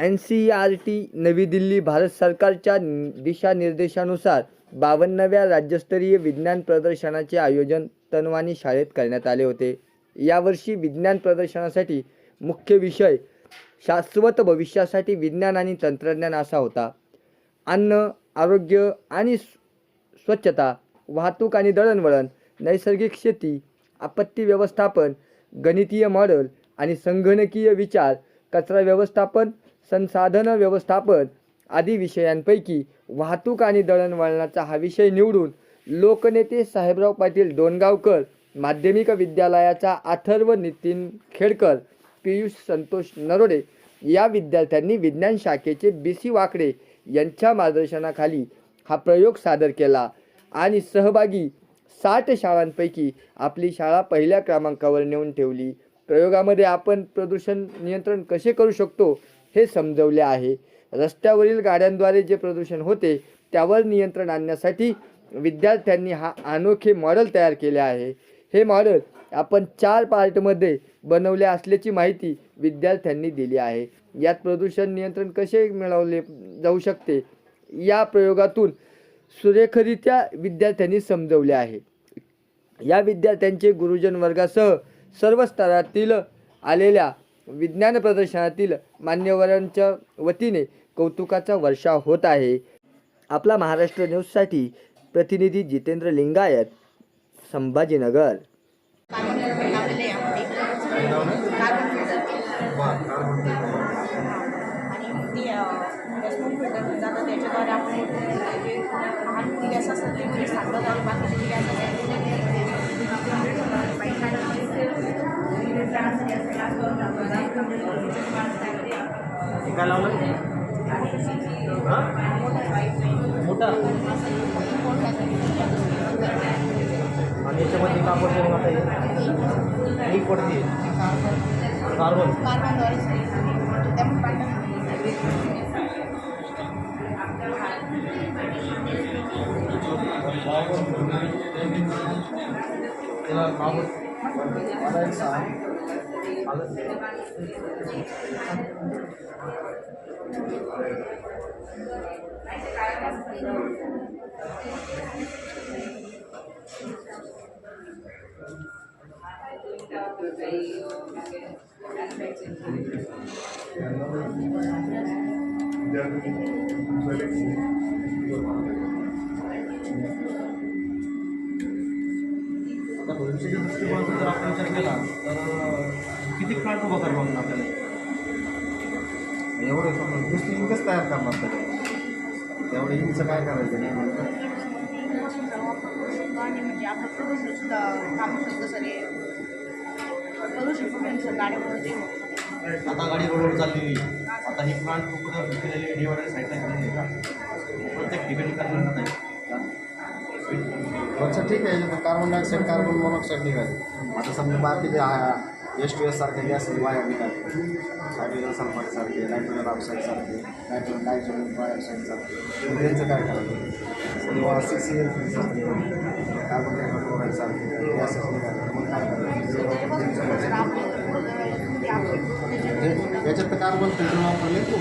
N C R T नवी दिल्ली भारत सरकारच्या दिशानिर्देशानुसार बावन्नव्या राज्यस्तरीय विज्ञान प्रदर्शनाचे आयोजन तनवानी शाळेत करण्यात आले होते. यावर्षी विज्ञान प्रदर्शनासाठी मुख्य विषय शाश्वत भविष्यासाठी विज्ञान आणि तंत्रज्ञान असा होता. अन्न आरोग्य आणि स्वच्छता वाहतूक आणि दळणवळण नैसर्गिक शेती आपत्ती व्यवस्थापन गणितीय मॉडेल आणि संगणकीय विचार कचरा व्यवस्थापन संसाधन व्यवस्थापन आदी विषयांपैकी वाहतूक आणि दळणवळणाचा हा विषय निवडून लोकनेते साहेबराव पाटील डोणगावकर माध्यमिक विद्यालयाचा अथर्व नितीन खेडकर पियुष संतोष नरोडे या विद्यार्थ्यांनी विज्ञान शाखेचे बी सी वाकडे यांच्या मार्गदर्शनाखाली हा प्रयोग सादर केला आणि सहभागी साठ शाळांपैकी आपली शाळा पहिल्या क्रमांकावर नेऊन ठेवली. प्रयोगामध्ये आपण प्रदूषण नियंत्रण कसे करू शकतो? हे समजवले आहे. रस्त्यावरील गाड्यांद्वारे जे प्रदूषण होते त्यावर नियंत्रण आणण्यासाठी विद्यार्थ्यांनी हा अनोखे मॉडेल तयार केले आहे. हे मॉडेल आपण चार पार्टमध्ये बनवले असल्याची माहिती विद्यार्थ्यांनी दिली आहे. यात प्रदूषण नियंत्रण कसे मिळवले जाऊ शकते या प्रयोगातून सुरेखरित्या विद्यार्थ्यांनी समजवले आहे. या विद्यार्थ्यांचे गुरुजन वर्गासह सर्व स्तरातील आलेल्या विज्ञान प्रदर्शनातील मान्यवरांच्या वतीने कौतुकाचा वर्षा होत आहे. आपला महाराष्ट्र न्यूजसाठी प्रतिनिधी जितेंद्र लिंगायत संभाजीनगर. आणि हे काय लावलं? हां? मोठा? आणि याच्यामध्ये का पडते मग आता हे पडते. कार्बन. त्याला मला एक सांग आता भविष्याच्या दृष्टिकोनातून जर आपण विचार केला तर अं, किती प्लांट उभा करणार मग आपल्याला? एवढं समज नुसती इंकच तयार करणार तर तेवढं इंकचं काय करायचं नाही म्हणतात आणि म्हणजे आपलं प्रदूषण सुद्धा थांबू शकतं सर प्रदूषण कमी सर गाड्यामुळे जे होतं. आता गाडी रोडवर चालली. आता ही प्लांट कुठं केलेली डिवायडर साईडला केलेली आहे. का प्रत्येक ठिकाणी करणार नाही. अच्छा ठीक आहे. कार्बन डायऑक्साईड कार्बन मोनॉक्साईड निघाले. आता समजा बाकीचे एस टी एससारखे गॅस वाया निघाले हायड्रोजन सल्फाईडसारखे नायट्रोजन ऑक्साईडसारखे नायट्रोजन नायट्रोजन बायऑक्साईडसारखे डायऑक्साईड त्यांचं काय करायचं किंवा सी सी एल कार्बन डायऑक्साईडसारखे गॅसेस निघाले. मग काय करायचं याच्यात तर कार्बन फिल्टर वापरले तू.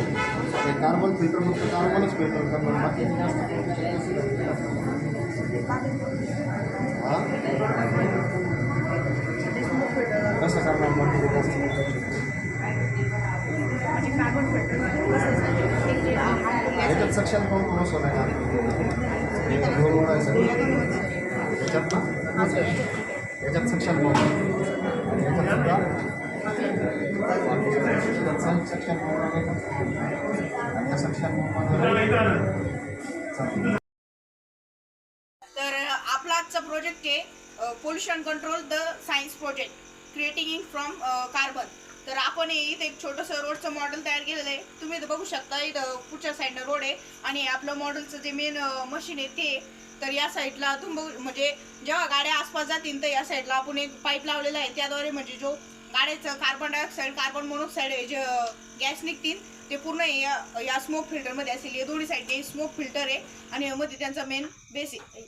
ते कार्बन फिल्टर फक्त कार्बनच फिल्टर करणार बाकी हां? Harmful gas याच्यात सक्षम कोण याच्यात ना? याच्यात सक्षम कोण? याच्यात सक्षम कोण तर आपला आजचा प्रोजेक्ट आहे pollution control the science project creating in from carbon तर आपण इथे एक छोटंसं रोडचं मॉडेल तयार केलेलं आहे. तुम्ही इथं बघू शकता इथं पुढच्या साईडनं रोड आहे. आणि आपलं मॉडेलचं जे मेन मशीन uh, आहे ते. तर या साईडला तुम्ही बघू म्हणजे जेव्हा गाड्या आसपास जातील तर या साईडला आपण एक पाईप लावलेला आहे. त्याद्वारे म्हणजे जो गाड्याचं कार्बन डायऑक्साईड कार्बन मोनॉक्साईड हे जे uh, गॅस निघतील ते पूर्ण या या स्मोक फिल्टरमध्ये असेल. हे दोन्ही साईडने स्मोक फिल्टर आहे. आणि मध्ये त्यांचा मेन बेस आहे.